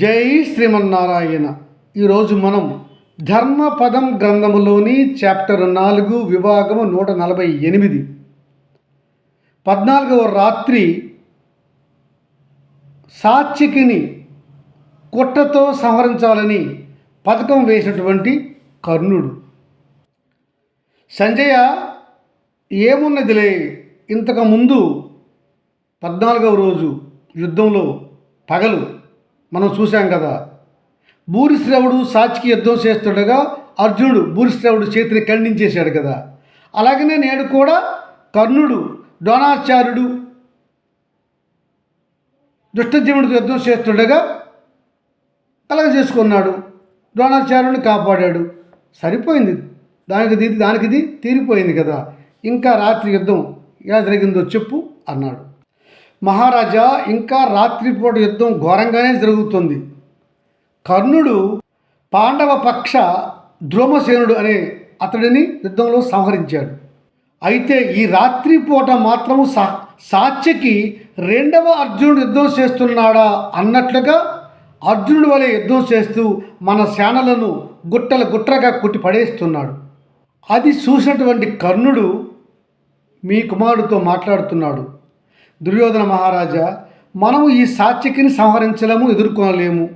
జై శ్రీమన్నారాయణ. ఈరోజు మనం ధర్మపదం గ్రంథములోని చాప్టర్ నాలుగు విభాగము నూట నలభై ఎనిమిది. పద్నాలుగవ రాత్రి సాత్వికిని కుట్రతో సంహరించాలని పథకం వేసినటువంటి కర్ణుడు. సంజయ ఏమున్నదిలే? ఇంతకు ముందు పద్నాలుగవ రోజు యుద్ధంలో పగలు మనం చూసాం కదా. భూరిశ్రవుడు సాచికి యుద్ధం చేస్తుండగా అర్జునుడు భూరిశ్రవుడు చేతిని ఖండించేశాడు కదా. అలాగనే నేడు కూడా కర్ణుడు ద్రోణాచార్యుడు దుష్టజీవుడితో యుద్ధం చేస్తుండగా కలగ చేసుకున్నాడు. ద్రోణాచార్యుడిని కాపాడాడు. సరిపోయింది. దానికి దీది దానికి ఇది తీరిపోయింది కదా. ఇంకా రాత్రి యుద్ధం ఎలా జరిగిందో చెప్పు అన్నాడు. మహారాజా ఇంకా రాత్రిపూట యుద్ధం ఘోరంగానే జరుగుతుంది. కర్ణుడు పాండవ పక్ష ద్రోమసేనుడు అనే అతడిని యుద్ధంలో సంహరించాడు. అయితే ఈ రాత్రిపూట మాత్రము సా సాత్యకి రెండవ అర్జునుడు యుద్ధం చేస్తున్నాడా అన్నట్లుగా అర్జునుడి వలె యుద్ధం చేస్తూ మన శానలను గుట్టల గుట్రగా కొట్టి పడేస్తున్నాడు. అది చూసినటువంటి కర్ణుడు మీ కుమారుడితో మాట్లాడుతున్నాడు. దుర్యోధన మహారాజా మనము ఈ సాత్యకిని సంహరించలేము ఎదుర్కొనలేము.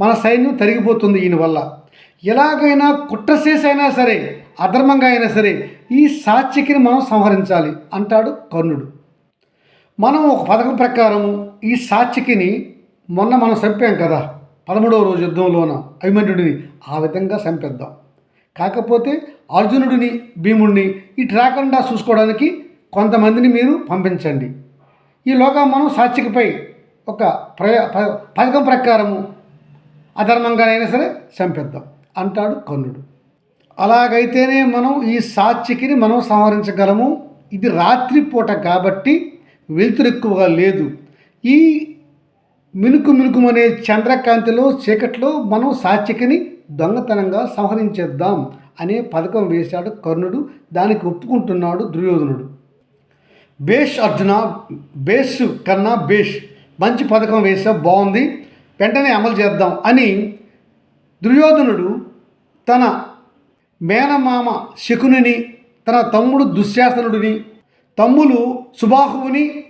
మన సైన్యం తరిగిపోతుంది ఈయన వల్ల. ఎలాగైనా కుట్రశేషైనా సరే అధర్మంగా అయినా సరే ఈ సాత్యకిని మనం సంహరించాలి అంటాడు కర్ణుడు. మనం ఒక పథకం ప్రకారం ఈ సాత్యకిని మొన్న మనం చంపాం కదా పదమూడవ రోజు యుద్ధంలోన అభిమన్యుడిని ఆ విధంగా చంపేద్దాం. కాకపోతే అర్జునుడిని భీముడిని ఇటు రాకుండా చూసుకోవడానికి కొంతమందిని మీరు పంపించండి. ఈలోగా మనం సాత్వికపై ఒక ప్రయ ప- పథకం ప్రకారము అధర్మంగానైనా సరే చంపేద్దాం అంటాడు కర్ణుడు. అలాగైతేనే మనం ఈ సాత్వికిని మనం సంహరించగలము. ఇది రాత్రిపూట కాబట్టి వెలుతురు ఎక్కువగా లేదు. ఈ మినుకు మినుకుమనే చంద్రకాంతిలో చీకట్లో మనం సాత్వికిని దొంగతనంగా సంహరించేద్దాం అనే పథకం వేశాడు కర్ణుడు. దానికి ఒప్పుకుంటున్నాడు దుర్యోధనుడు. బేష్ అర్జున బేస్ కన్నా బేష్. మంచి పథకం వేసా బాగుంది. వెంటనే అమలు చేద్దాం అని దుర్యోధనుడు తన మేనమామ శకునిని తన తమ్ముడు దుశ్శాసనుడిని తమ్ములు సుబాహువుని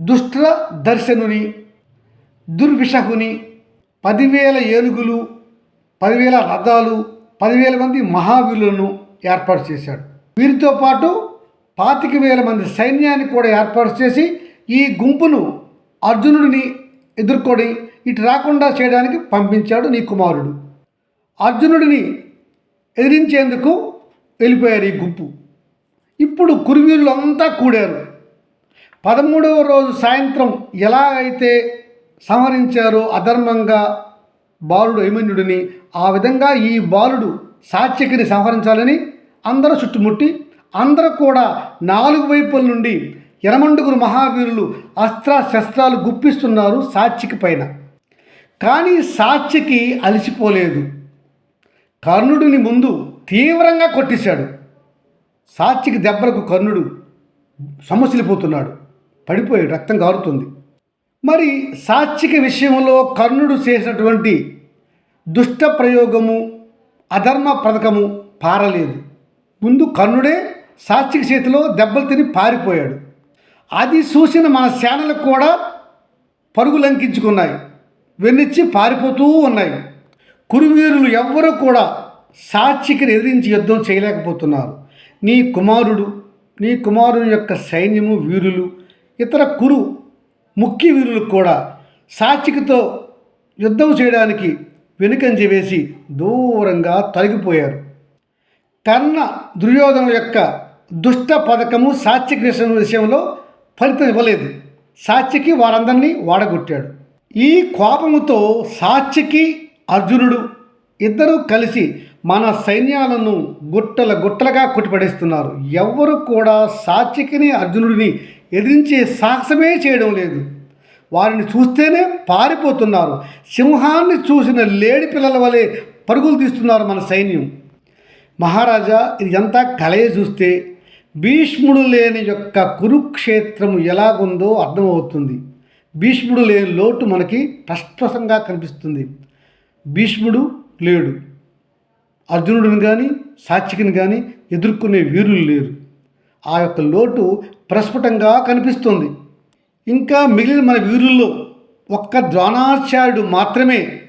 దుష్ట దర్శనుని దుర్విషహుని పదివేల ఏనుగులు పదివేల రథాలు పదివేల మంది మహావీరులను ఏర్పాటు చేశాడు. వీరితో పాటు పాతిక వేల మంది సైన్యాన్ని కూడా ఏర్పాటు చేసి ఈ గుంపును అర్జునుడిని ఎదుర్కొని ఇటు రాకుండా చేయడానికి పంపించాడు నీ కుమారుడు. అర్జునుడిని ఎదిరించేందుకు వెళ్ళిపోయారు ఈ గుంపు. ఇప్పుడు కురువీరులంతా కూడారు. పదమూడవ రోజు సాయంత్రం ఎలా అయితే సంహరించారో అధర్మంగా బాలుడు అభిమన్యుడిని ఆ విధంగా ఈ బాలుడు సాత్యకిని సంహరించాలని అందరూ చుట్టుముట్టి అందరూ కూడా నాలుగు వైపుల నుండి ఎరమండుగురు మహావీరులు అస్త్ర శస్త్రాలు గుప్పిస్తున్నారు సాక్షికి పైన. కానీ సాక్షికి అలసిపోలేదు. కర్ణుడిని ముందు తీవ్రంగా కొట్టేశాడు. సాక్షికి దెబ్బలకు కర్ణుడు సమస్యలిపోతున్నాడు పడిపోయాడు రక్తం కారుతుంది మరి సాత్విక విషయంలో కర్ణుడు చేసినటువంటి దుష్ట ప్రయోగము అధర్మ పథకము పారలేదు. ముందు కర్ణుడే సాత్విక చేతిలో దెబ్బలు తిని పారిపోయాడు. అది చూసిన మన సేనలు కూడా పరుగు లంకించుకున్నాయి. వెన్నిచ్చి పారిపోతూ ఉన్నాయి. కురువీరులు ఎవ్వరూ కూడా సాక్షికిని ఎదిరించి యుద్ధం చేయలేకపోతున్నారు. నీ కుమారుడు నీ కుమారుని యొక్క సైన్యము వీరులు ఇతర కురు ముఖ్య వీరులు కూడా సాత్వికతో యుద్ధం చేయడానికి వెనుకంజ వేసి దూరంగా తొలగిపోయారు కర్ణ దుర్యోధన యొక్క దుష్ట పథకము సాత్విక విషయంలో ఫలితం ఇవ్వలేదు. సాత్వికి వారందరినీ వాడగొట్టాడు. ఈ కోపముతో సాత్వికి అర్జునుడు ఇద్దరూ కలిసి మన సైన్యాలను గుట్టల గుట్టలుగా కొట్టిపడేస్తున్నారు. ఎవ్వరు కూడా సాత్వికిని అర్జునుడిని ఎదిరించే సాహసమే చేయడం లేదు. వారిని చూస్తేనే పారిపోతున్నారు. సింహాన్ని చూసిన లేడి పిల్లల వలె పరుగులు తీస్తున్నారు మన సైన్యం. మహారాజా ఇది ఎంత కలయ చూస్తే భీష్ముడు లేని యొక్క కురుక్షేత్రము ఎలాగుందో అర్థమవుతుంది. భీష్ముడు లేని లోటు మనకి ప్రస్పష్టంగా కనిపిస్తుంది. భీష్ముడు లేడు. అర్జునుడిని కానీ సాత్వికిని కానీ ఎదుర్కొనే వీరులు లేరు. ఆ యొక్క లోటు ప్రస్ఫుటంగా కనిపిస్తుంది. ఇంకా మిగిలిన మన వీరుల్లో ఒక్క ద్రోణాచార్యుడు మాత్రమే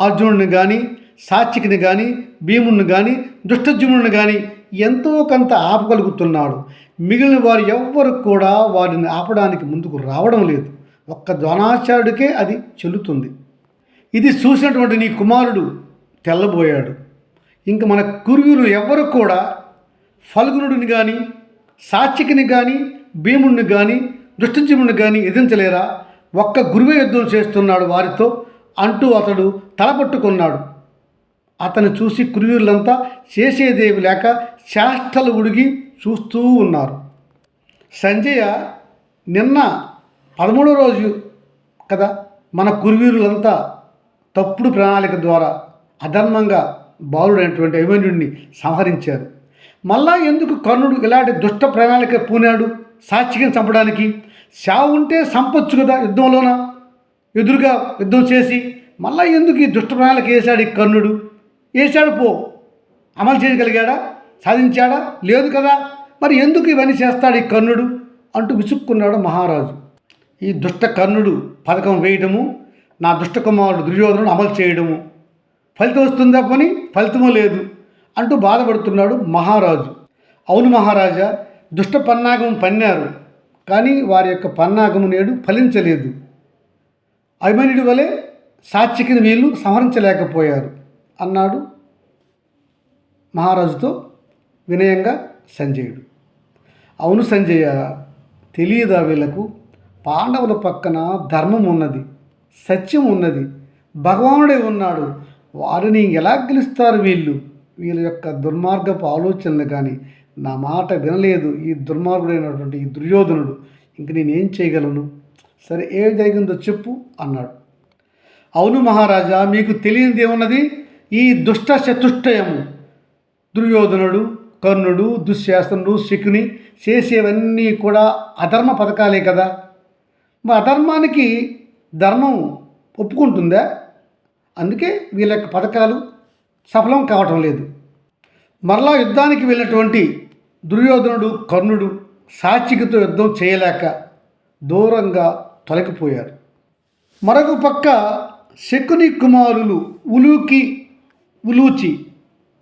అర్జునుడిని కానీ సాత్వికిని కానీ భీముడిని కానీ దుష్టజుముడిని కానీ ఎంతో కొంత ఆపగలుగుతున్నాడు. మిగిలిన వారు ఎవ్వరు కూడా వారిని ఆపడానికి ముందుకు రావడం లేదు. ఒక్క ద్రోణాచార్యుడికే అది చెల్లుతుంది. ఇది చూసినటువంటి నీ కుమారుడు తెల్లబోయాడు. ఇంక మన కురువులు ఎవ్వరు కూడా ఫల్గునుడిని కానీ సాత్వికిని కానీ భీముడిని కానీ దుష్టజీవుని కానీ ఎదించలేరా ఒక్క గురువే యుద్ధం చేస్తున్నాడు వారితో అంటూ అతడు తలపట్టుకున్నాడు. అతను చూసి కురువీరులంతా చేసేదేవి లేక చేష్టలు ఉడిగి చూస్తూ ఉన్నారు. సంజయ నిన్న పదమూడో రోజు కదా మన కురువీరులంతా తప్పుడు ప్రణాళిక ద్వారా అధర్మంగా బాలుడైనటువంటి అభిమన్యుడిని సంహరించారు. మళ్ళా ఎందుకు కర్ణుడు ఇలాంటి దుష్ట ప్రణాళిక పూనాడు సాక్షిగా చంపడానికి? చావు ఉంటే సంపొచ్చు కదా యుద్ధంలోన. ఎదురుగా యుద్ధం చేసి మళ్ళా ఎందుకు ఈ దుష్ట ప్రణాళిక వేశాడు ఈ కర్ణుడు? వేశాడు పో. అమలు చేయగలిగాడా? సాధించాడా? లేదు కదా. మరి ఎందుకు ఇవన్నీ చేస్తాడు ఈ కర్ణుడు? అంటూ విసుక్కున్నాడు మహారాజు. ఈ దుష్ట కర్ణుడు పథకం వేయడము నా దుష్ట కుమారుడు దుర్యోధనుడు అమలు చేయడము ఫలితం వస్తుందా పని? ఫలితమూ లేదు అంటూ బాధపడుతున్నాడు మహారాజు. అవును మహారాజా దుష్ట పన్నాగం పన్నారు కానీ వారి యొక్క పన్నాగము నేడు ఫలించలేదు. అభిమన్యుడి వలె సాత్వికిని వీళ్ళు సంహరించలేకపోయారు. అన్నాడు. మహారాజుతో వినయంగా సంజయుడు. అవును సంజయ తెలియదా వీళ్ళకు? పాండవుల పక్కన ధర్మం ఉన్నది సత్యం ఉన్నది భగవానుడే ఉన్నాడు. వారిని ఎలా గెలుస్తారు వీళ్ళు? వీళ్ళ యొక్క దుర్మార్గపు ఆలోచనలు కానీ నా మాట వినలేదు ఈ దుర్మార్గుడైనటువంటి ఈ దుర్యోధనుడు. ఇంక నేనేం చేయగలను? సరే ఏం జరిగిందో చెప్పు అన్నాడు. అవును మహారాజా మీకు తెలియనిది ఏమున్నది? ఈ దుష్ట చతుష్టయము. దుర్యోధనుడు కర్ణుడు దుశ్శాసనుడు శకుని చేసేవన్నీ కూడా అధర్మ పథకాలే కదా. మరి అధర్మానికి ధర్మం ఒప్పుకుంటుందా? అందుకే వీళ్ళ యొక్క పథకాలు సఫలం కావటం లేదు. మరలా యుద్ధానికి వెళ్ళినటువంటి దుర్యోధనుడు కర్ణుడు సాత్వికతో యుద్ధం చేయలేక దూరంగా తొలగిపోయారు. మరొక పక్క శకుని కుమారులు ఉలూకి ఉలూచి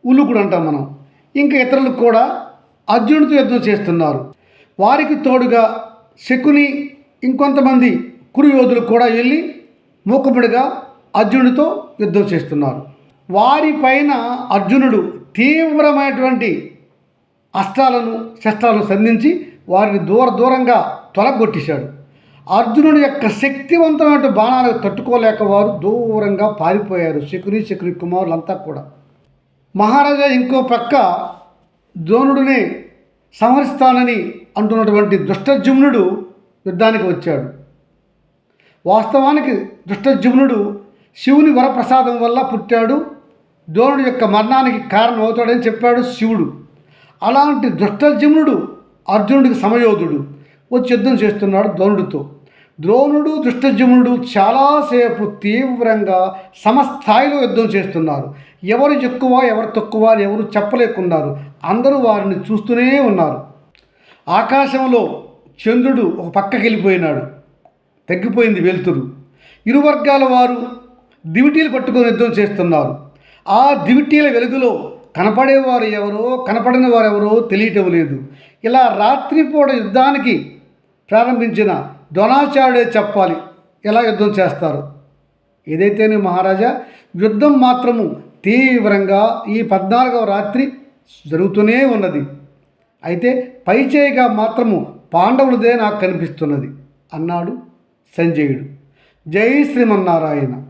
ఉలుకుడు అంటాం మనం. ఇంకా ఇతరులు కూడా అర్జునుడితో యుద్ధం చేస్తున్నారు. వారికి తోడుగా శకుని ఇంకొంతమంది కురు యోధులు కూడా వెళ్ళి మూకముడిగా అర్జునుడితో యుద్ధం చేస్తున్నారు. వారిపైన అర్జునుడు తీవ్రమైనటువంటి అస్త్రాలను శస్త్రాలను సంధించి వారిని దూర దూరంగా తొలగొట్టేశాడు. అర్జునుడి యొక్క శక్తివంతమైన బాణాలకు తట్టుకోలేక వారు దూరంగా పారిపోయారు. శకుని శకుని కుమారులంతా కూడా. మహారాజా ఇంకో పక్క ద్రోణుడిని సంహరిస్తానని అంటున్నటువంటి దుష్టజుమ్నుడు యుద్ధానికి వచ్చాడు. వాస్తవానికి దుష్టజుమ్నుడు శివుని వరప్రసాదం వల్ల పుట్టాడు. ద్రోణుడి యొక్క మరణానికి కారణం అవుతాడని చెప్పాడు శివుడు. అలాంటి దుష్టజుమ్నుడు అర్జునుడికి సమయోధుడు. వచ్చి యుద్ధం చేస్తున్నాడు ద్రోణుడితో. ద్రోణుడు దృష్టజమునుడు చాలాసేపు తీవ్రంగా సమస్థాయిలో యుద్ధం చేస్తున్నారు. ఎవరు ఎక్కువ ఎవరు తక్కువ అని ఎవరు చెప్పలేకున్నారు. అందరూ వారిని చూస్తూనే ఉన్నారు. ఆకాశంలో చంద్రుడు ఒక పక్కకి వెళ్ళిపోయినాడు. తగ్గిపోయింది వెలుతురు. ఇరు వర్గాల వారు దివిటీలు పట్టుకొని యుద్ధం చేస్తున్నారు. ఆ దివిటీల వెలుగులో కనపడేవారు ఎవరో కనపడిన వారు ఎవరో తెలియటం లేదు. ఇలా రాత్రిపూట యుద్ధానికి ప్రారంభించిన ద్రోణాచార్యుడే చెప్పాలి ఎలా యుద్ధం చేస్తారు? ఏదైతేనే మహారాజా యుద్ధం మాత్రము తీవ్రంగా ఈ పద్నాలుగవ రాత్రి జరుగుతూనే ఉన్నది. అయితే పైచేయిగా మాత్రము పాండవులదే నాకు కనిపిస్తున్నది అన్నాడు సంజయుడు. జై శ్రీమన్నారాయణ.